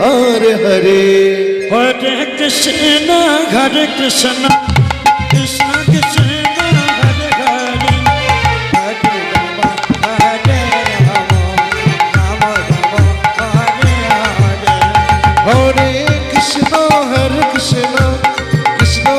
Hare Hare. Hare Krishna Hare Krishna Krishna Krishna Hare Hare. Hare Ram Hare Ram Ram Ram Hare Hare. Hare Krishna Hare Krishna Krishna